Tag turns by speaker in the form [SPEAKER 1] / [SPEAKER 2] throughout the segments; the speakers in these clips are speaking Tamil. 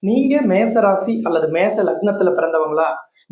[SPEAKER 1] நீங்க மேச ராசி அல்லது மேச லக்னத்துல பிறந்தவங்களா?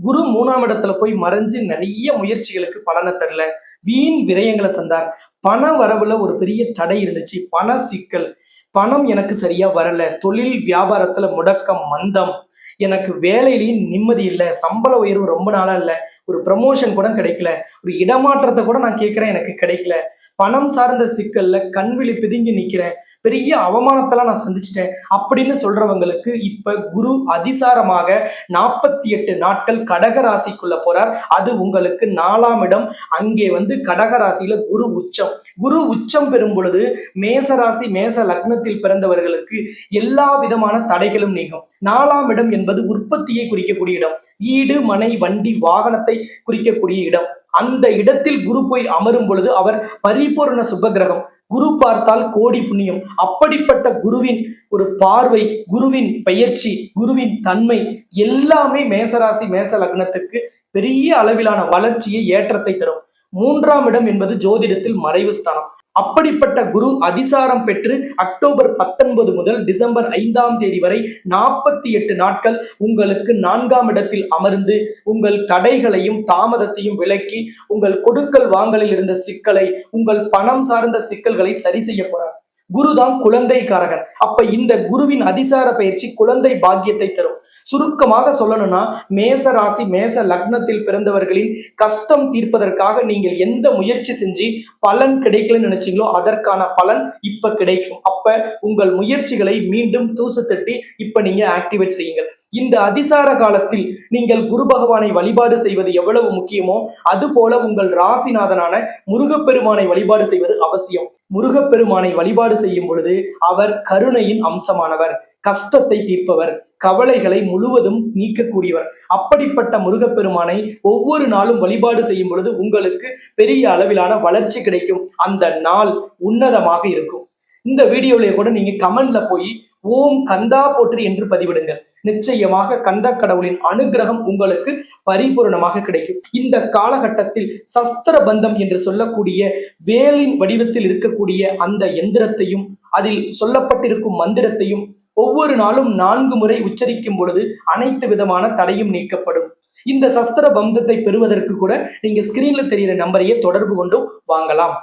[SPEAKER 1] குரு மூணாம் இடத்துல போய் மறைஞ்சு நிறைய முயற்சிகளுக்கு பலனை தரல. வீண் விரயங்களை தந்தார். பண வரவுல ஒரு பெரிய தடை இருந்துச்சு. பண சிக்கல். பணம் எனக்கு சரியா வரல. தொழில் வியாபாரத்துல முடக்கம் மந்தம். எனக்கு வேலையிலையும் நிம்மதி இல்லை. சம்பள உயர்வு ரொம்ப நாளா இல்லை. ஒரு ப்ரமோஷன் கூட கிடைக்கல. ஒரு இடமாற்றத்தை கூட நான் கேட்கிறேன் எனக்கு கிடைக்கல. பணம் சார்ந்த சிக்கல்ல கண்விழி பிதுங்கி நிக்கிறேன். பெரிய அவமானத்தெல்லாம் நான் சந்திச்சிட்டேன். அப்படின்னு சொல்றவங்களுக்கு இப்ப குரு அதிசாரமாக நாற்பத்தி எட்டு நாட்கள் கடக ராசிக்குள்ள போறார். அது உங்களுக்கு நாலாம் இடம். அங்கே வந்து கடக ராசியில குரு உச்சம். குரு உச்சம் பெறும் பொழுது மேச ராசி மேச லக்னத்தில் பிறந்தவர்களுக்கு எல்லா விதமான தடைகளும் நீங்கும். நாலாம் இடம் என்பது உற்பத்தியை குறிக்கக்கூடிய இடம். வீடு மனை வண்டி வாகனத்தை குறிக்கக்கூடிய இடம். அந்த இடத்தில் குரு போய் அமரும் பொழுது அவர் பரிபூர்ண சுபகிரகம். குரு பார்த்தால் கோடி புண்ணியம். அப்படிப்பட்ட குருவின் ஒரு பார்வை குருவின் பயிற்சி குருவின் தன்மை எல்லாமே மேசராசி மேச லக்னத்துக்கு பெரிய அளவிலான வளர்ச்சியை ஏற்றத்தை தரும். மூன்றாம் இடம் என்பது ஜோதிடத்தில் மறைவு ஸ்தானம். அப்படிப்பட்ட குரு அதிசாரம் பெற்று அக்டோபர் பத்தொன்பது முதல் டிசம்பர் ஐந்தாம் தேதி வரை நாற்பத்தி எட்டு நாட்கள் உங்களுக்கு நான்காம் இடத்தில் அமர்ந்து உங்கள் தடைகளையும் தாமதத்தையும் விலக்கி உங்கள் கொடுக்கல் வாங்கலில் இருந்த சிக்கலை உங்கள் பணம் சார்ந்த சிக்கல்களை சரி செய்ய போறார். குருதான் குழந்தைக்காரகன். அப்ப இந்த குருவின் அதிசார பயிற்சி குழந்தை பாக்கியத்தை தரும். சுருக்கமாக சொல்லணும்னா மேச ராசி மேச லக்னத்தில் பிறந்தவர்களின் கஷ்டம் தீர்ப்பதற்காக நீங்கள் எந்த முயற்சி செஞ்சு பலன் கிடைக்கலன்னு நினைச்சீங்களோ அதற்கான பலன் இப்ப கிடைக்கும். அப்ப உங்கள் முயற்சிகளை மீண்டும் தூசு தட்டி இப்ப நீங்க ஆக்டிவேட் செய்யுங்கள். இந்த அதிசார காலத்தில் நீங்கள் குரு பகவானை வழிபாடு செய்வது எவ்வளவு முக்கியமோ அதுபோல உங்கள் ராசிநாதனான முருகப்பெருமானை வழிபாடு செய்வது அவசியம். முருகப்பெருமானை வழிபாடு செய்யும் பொழுது அவர் கருணையின் அம்சமானவர் கஷ்டத்தை தீர்ப்பவர். கவலைகளை முழுவதும் நீக்கக்கூடியவர். அப்படிப்பட்ட முருகப்பெருமானை ஒவ்வொரு நாளும் வழிபாடு செய்யும் பொழுது உங்களுக்கு பெரிய அளவிலான வளர்ச்சி கிடைக்கும். அந்த நாள் உன்னதமாக இருக்கும். இந்த வீடியோவிலே கூட நீங்க கமெண்ட்ல போய் ஓம் கந்தா போற்றி என்று பதிவிடுங்கள். நிச்சயமாக கந்த கடவுளின் அனுகிரகம் உங்களுக்கு பரிபூரணமாக கிடைக்கும். இந்த காலகட்டத்தில் சஸ்திர பந்தம் என்று சொல்லக்கூடிய வேலின் வடிவத்தில் இருக்கக்கூடிய அந்த எந்திரத்தையும் அதில் சொல்லப்பட்டிருக்கும் மந்திரத்தையும் ஒவ்வொரு நாளும் நான்கு முறை உச்சரிக்கும் பொழுது அனைத்து விதமான தடையும் நீக்கப்படும். இந்த சஸ்திர பந்தத்தை பெறுவதற்கு கூட நீங்க ஸ்கிரீன்ல தெரிகிற நம்பரையே தொடர்பு கொண்டும் வாங்கலாம்.